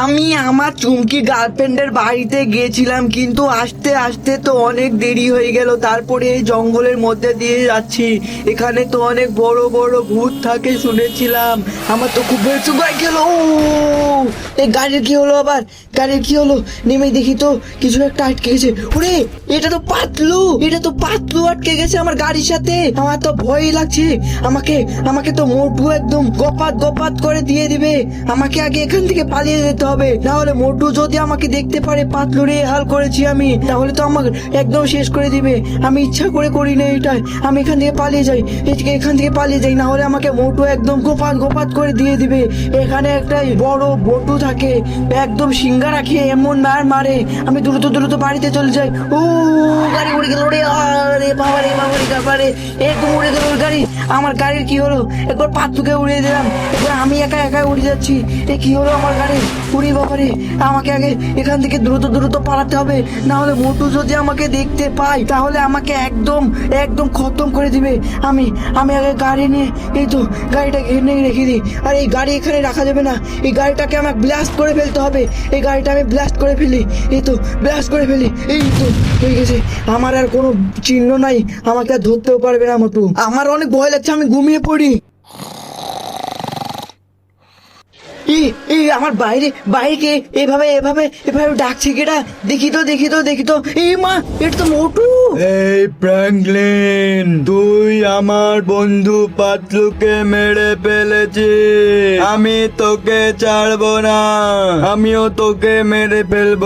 আমি আমার চুমকি গার্লফ্রেন্ডের বাড়িতে গিয়েছিলাম, কিন্তু আসতে আসতে তো অনেক দেরি হয়ে গেল। তারপরে এই জঙ্গলের মধ্যে দিয়ে যাচ্ছি। এখানে তো অনেক বড় বড় ভূত থাকে শুনেছিলাম। আমার তো খুব বেশি ভয় গেল। এই গাড়ির কি হলো আবার? গাড়ির কি হলো? নেমে দেখি তো কিছু একটা আটকে গেছে। ওরে, এটা তো পাতলু! এটা তো পাতলু আটকে গেছে আমার গাড়ির সাথে। আমার তো ভয় লাগছে। আমাকে আমাকে তো মোটু একদম গপাত গপাত করে দিয়ে দিবে। আমাকে আগে এখান থেকে পালিয়ে যেতে হবে। না হলে মোটু যদি আমাকে দেখতে পারে, পাতলু রে, হাল করেছি আমি, তাহলে তো আমাকে একদম শেষ করে দিবে। আমি ইচ্ছা করে করি না এটা আমি এখান থেকে পালিয়ে যাই। এখান থেকে পালিয়ে যাই না হলে আমাকে মোটু একদম গোপাত গোপাত করে দিয়ে দিবে। এখানে একটা বড় বটু থাকে একদম সিঙ্গারা খেয়ে এমন মার মারে। আমি দ্রুত দ্রুত বাড়িতে চলে যাই। ও, গাড়ি উড়ে গেল রে, আরে বাবা রে বাবা রে বাবা রে। একদম উড়ে গেল গাড়ি। আমার গাড়ির কি হলো? একবার পাতুকে উড়িয়ে দিলাম। এবার আমি একা একা উড়ে যাচ্ছি। এ কি হলো আমার গাড়ি? উড়ি বাবা রে আমাকে আগে এখান থেকে দ্রুত দ্রুত পালাতে হবে। না হলে মোটু যদি আমাকে দেখতে পায়, তাহলে আমাকে একদম একদম খতম করে দিবে। আমি আমি আগে গাড়ি নিয়ে, এই তো গাড়িটা এনে রেখে দিই। আর এই গাড়ি এখানে রাখা যাবে না। এই গাড়িটাকে আমাকে ব্লাস্ট করে ফেলতে হবে। এই গাড়িটা আমি ব্লাস্ট করে ফেলি। এই তো ব্লাস্ট করে ফেলি। এই তো হয়ে গেছে। আমার আর কোনো চিহ্ন নাই। আমাকে আর ধরতেও পারবে না মোটু। আমার অনেক ভয় লাগছে, আমি ঘুমিয়ে পড়ি। এই আমার বাইরে বাইরে, এভাবে এভাবে এভাবে ডাকছে কেটা দেখি তো দেখি তো দেখি তো। এই মা, এটা তো মোটু। এই ফ্র্যাঙ্কলিন তুই আমার বন্ধু পাতলুকে মেরে ফেলেছিস। আমি তোকে ছাড়বো না, আমিও তোকে মেরে ফেলব।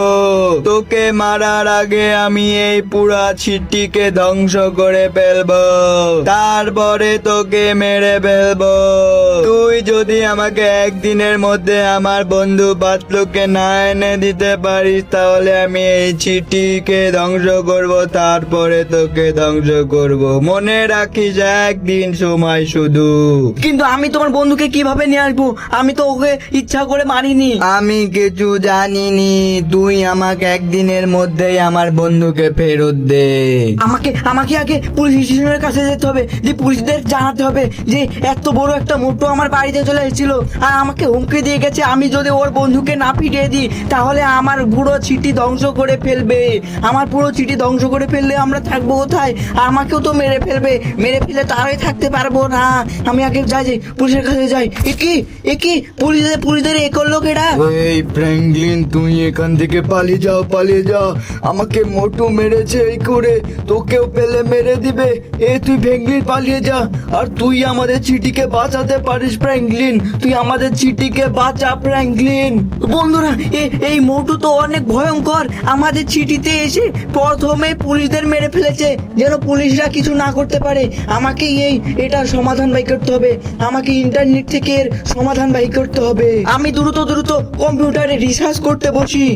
তোকে মারার আগে আমি এই পুরা ছিটিকে ধ্বংস করে ফেলব। তারপরে তোকে মেরে ফেলব। তুই যদি আমাকে একদিনের মধ্যে আমার বন্ধু পাতলুকে না এনে দিতে পারিস তাহলে আমি এই চিঠিকে ধ্বংস করব তারপরে তোকে ধ্বংস করব। মনে রাখিস একদিন সময় শুধু। কিন্তু আমি তোমার বন্ধুকে কীভাবে নিয়ে আসব? আমি তো ওকে ইচ্ছা করে মারিনি। আমি কিছু জানিনি তুই আমাকে একদিনের মধ্যেই আমার বন্ধুকে ফেরত দে। আমাকে আমাকে আগে পুলিশ স্টেশনের কাছে যেতে হবে যে পুলিশদের জানাতে হবে যে এত বড় একটা মোটু আমার বাড়িতে চলে এসেছিল আর আমাকে হুমকি দিয়ে গেছে, আমি যদি ওর বন্ধুকে না পিটিয়ে দিই, তাহলে আমার পুরো চিঠি ধ্বংস করে ফেলবে। আমার পুরো চিঠি ধ্বংস করে ফেললে আমরা থাকব কোথায়? আমাকেও তো মেরে ফেলবে। মেরে ফেলে তারাই থাকতে পারব না। আমি আগে যাই যাই, পুলিশের কাছে যাই। এ কি? এ কি? পুলিশের পুলিশদের এ করল কেটা এই ফ্র্যাঙ্কলিন তুই এখান থেকে পালিয়ে যাও পালিয়ে যাও। আমাকে মোটু মেরেছে এই করে। তোকেও পেলে মেরে দিবে। এ, তুই ফ্র্যাঙ্কলিন, পালিয়ে যা। আর তুই আমাদের চিঠিকে বাঁচাতে পারিস, ফ্র্যাঙ্কলিন। তুই আমাদের চিঠিকে বাঁচা ফ্র্যাঙ্কলিন বন্ধুরা এই মোটু তো অনেক ভয়ঙ্কর। আমাদের চিঠিতে এসে প্রথমে পুলিশদের মেরে ফেলেছে, যেন পুলিশরা কিছু না করতে পারে। আমাকে এই এটা সমাধান বাই করতে হবে। আমাকে ইন্টারনেট থেকে এর সমাধান বাই করতে হবে। আমি দ্রুত দ্রুত কম্পিউটারে রিসার্চ করতে বসি।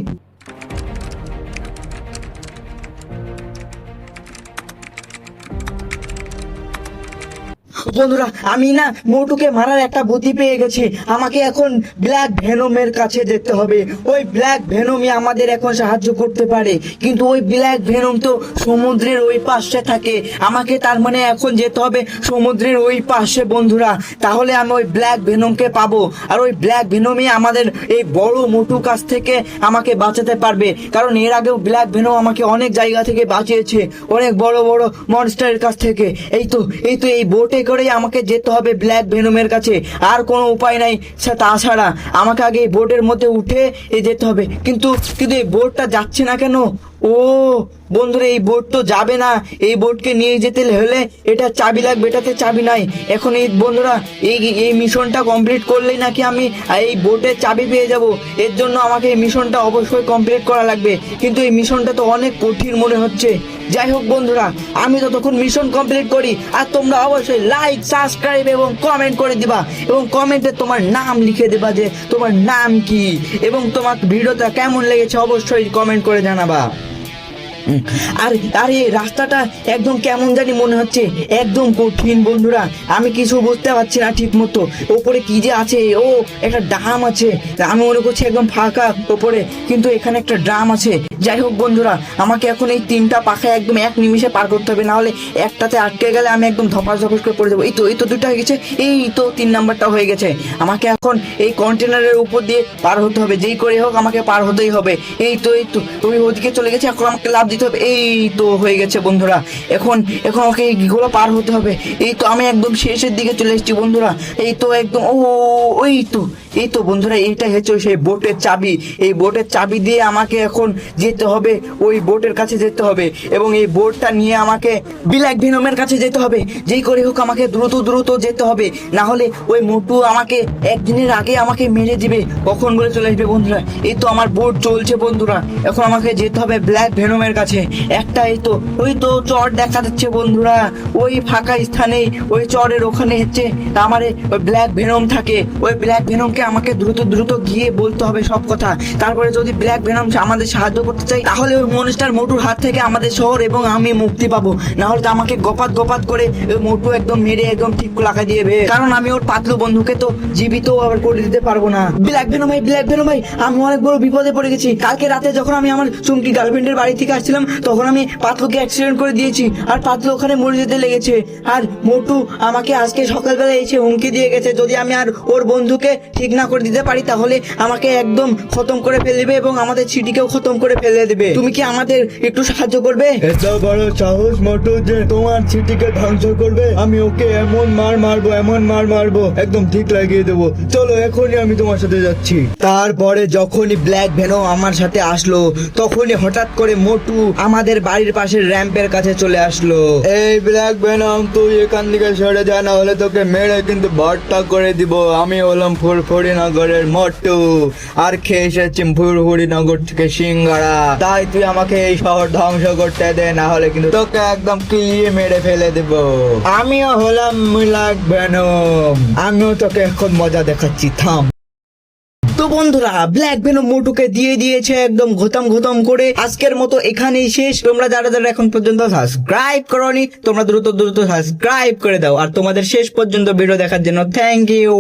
বন্ধুরা, আমি না মোটুকে মারার একটা বুদ্ধি পেয়ে গেছি। আমাকে এখন ব্ল্যাক ভেনমের কাছে যেতে হবে। ওই ব্ল্যাক ভেনমই আমাদের এখন সাহায্য করতে পারে। কিন্তু ওই ব্ল্যাক ভেনম তো সমুদ্রের ওই পাশে থাকে। আমাকে তার মানে এখন যেতে হবে সমুদ্রের ওই পাশে, বন্ধুরা। তাহলে আমি ওই ব্ল্যাক ভেনমকে পাবো। আর ওই ব্ল্যাক ভেনমই আমাদের এই বড় মোটু কাছ থেকে আমাকে বাঁচাতে পারবে। কারণ এর আগেও ব্ল্যাক ভেনম আমাকে অনেক জায়গা থেকে বাঁচিয়েছে। অনেক বড় বড় মনস্টারের কাছ থেকে। এই তো এই তো এই বোটে করেই আমাকে যেতে হবে ব্ল্যাক ভেনমের কাছে। আর কোনো উপায় নাই। তাছাড়া আমাকে আগে বোটের মধ্যে উঠে যেতে হবে। কিন্তু কিন্তু এই বোটটা যাচ্ছে না কেন? ও, বন্ধুরা, এই বোট তো যাবে না। এই বোটকে নিয়ে যেতে হলে এটা চাবি লাগবে, এটাতে চাবি নাই। এখন এই, বন্ধুরা, এই এই মিশনটা কমপ্লিট করলেই নাকি আমি এই বোটের চাবি পেয়ে যাব। এর জন্য আমাকে এই মিশনটা অবশ্যই কমপ্লিট করা লাগবে। কিন্তু এই মিশনটা তো অনেক কঠিন মনে হচ্ছে। যাই হোক বন্ধুরা, আমি তো তখন মিশন কমপ্লিট করি আর তোমরা অবশ্যই লাইক সাবস্ক্রাইব এবং কমেন্ট করে দিবা এবং কমেন্টে তোমার নাম লিখে দেবা যে তোমার নাম কি এবং তোমার ভিডিওটা কেমন লেগেছে অবশ্যই কমেন্ট করে জানাবা। হুম, আর এই রাস্তাটা একদম কেমন জানি মনে হচ্ছে। একদম কঠিন বন্ধুরা। আমি কিছু বুঝতে পারছি না ঠিক মতো ওপরে কি যে আছে? ও একটা ড্রাম আছে। আমি মনে করছি একদম ফাঁকা ওপরে কিন্তু এখানে একটা ড্রাম আছে। যাই হোক বন্ধুরা আমাকে এখন এই তিনটা পাখা একদম এক নিমিষে পার করতে হবে। নাহলে একটাতে আটকে গেলে আমি একদম ধপাস ধপাস করে পড়ে যাব। এই তো এই তো দুটো হয়ে গেছে। এই তো তিন নাম্বারটা হয়ে গেছে। আমাকে এখন এই কন্টেনারের উপর দিয়ে পার হতে হবে। যেই করে হোক আমাকে পার হতেই হবে। এই তো এই তো। তুমি ওদিকে চলে গেছে এখন আমাকে লাভ দিতে হবে। এই তো হয়ে গেছে বন্ধুরা। এখন এখন ওকে এইগুলো পার হতে হবে। এই তো আমি একদম শেষের দিকে চলে এসেছি বন্ধুরা। এই তো একদম, ও ওই তো। এই তো বন্ধুরা, এইটাই হচ্ছে সেই বোটের চাবি। এই বোটের চাবি দিয়ে আমাকে এখন যেতে হবে, ওই বোটের কাছে যেতে হবে এবং এই বোটটা নিয়ে আমাকে ব্ল্যাক ভেনমের কাছে যেতে হবে। যেই করে হোক আমাকে দ্রুত দ্রুত যেতে হবে। না হলে ওই মোটু আমাকে একদিনের আগে আমাকে মেরে দিবে। কখন বলে চলে আসবে বন্ধুরা? এই তো আমার বোট চলছে বন্ধুরা। এখন আমাকে যেতে হবে ব্ল্যাক ভেনমের কাছে। একটা এই তো, ওই তো চর দেখা যাচ্ছে বন্ধুরা। ওই ফাঁকা স্থানে ওই চরের ওখানে হচ্ছে আমারে ওই ব্ল্যাক ভেনম থাকে। ওই ব্ল্যাক ভেনমকে আমাকে দ্রুত দ্রুত গিয়ে বলতে হবে সব কথা। তারপরে যদি ব্ল্যাক ভেনম আমাদের সাহায্য করতে চাই তাহলে ওই মনস্টার মোটুর হাত থেকে আমাদের শহর এবং আমি মুক্তি পাবো। না হলে তো আমাকে গপাত গপাত করে ওই মোটু একদম মেরে একদম ঠিক লাগা দিয়ে দেবে কারণ আমি ওর পাতলু বন্ধুকে তো জীবিত আবার করে দিতে পারব না। ব্ল্যাক ভেনম ভাই ব্ল্যাক ভেনম ভাই, আমি অনেক বড় বিপদে পড়ে গেছি। কালকে রাতে যখন আমি আমার চুমকি গার্লফ্রেন্ডের বাড়ি থেকে আসছিলাম, তখন আমি পাতলুকে অ্যাক্সিডেন্ট করে দিয়েছি। আর পাতলু ওখানে মরে যেতে লেগেছে। আর মোটু আমাকে আজকে সকালবেলা এসে হুমকি দিয়ে গেছে। যদি আমি আর ওর বন্ধুকে ঠিক না করে দিতে পারি, তাহলে আমাকে একদম খতম করে ফেলে দেবে এবং আমাদের সিটিকেও খতম করে ফেলে দেবে। তুমি কি আমাদের একটু সাহায্য করবে? এত বড় সাহস মোটু যে তোমার ছিটিকে ধ্বংস করবে, আমি ওকে এমন মার মারবো, এমন মার মারবো, একদম ঠিক লাগিয়ে দেবো। চলো, এখনই আমি তোমার সাথে যাচ্ছি। তারপরে যখনই ব্ল্যাক ভেনো আমার সাথে আসলো, তখনই হঠাৎ করে মোটু আমাদের বাড়ির পাশের র্যাম্পের কাছে চলে আসলো। এই ব্ল্যাক ভেনম তুই এখান থেকে সরে যা না হলে তোকে মেরে কিন্তু ভর্তা করে দিব। আমি হলাম ফুরফুরি। নগরের মোটু আর খেয়ে এসেছি ফুরফুরি নগর থেকে সিঙ্গারা। তাই তুই আমাকে এই শহর ধ্বংস করতে দে, না হলে কিন্তু তোকে একদম কিলিয়ে মেরে ফেলে দেব। আমিও হলাম ব্ল্যাক ভেনম আমিও তোকে এখন মজা দেখাচ্ছি, থাম। তো বন্ধুরা, ব্ল্যাক ভেনম মোটুকে দিয়ে দিয়েছে একদম ঘোতাম ঘোতাম করে। আজকের মতো এখানেই শেষ। তোমরা যারা যারা এখন পর্যন্ত সাবস্ক্রাইব করনি, তোমরা দ্রুত দ্রুত সাবস্ক্রাইব করে দাও। আর তোমাদের শেষ পর্যন্ত ভিডিও দেখার জন্য থ্যাংক ইউ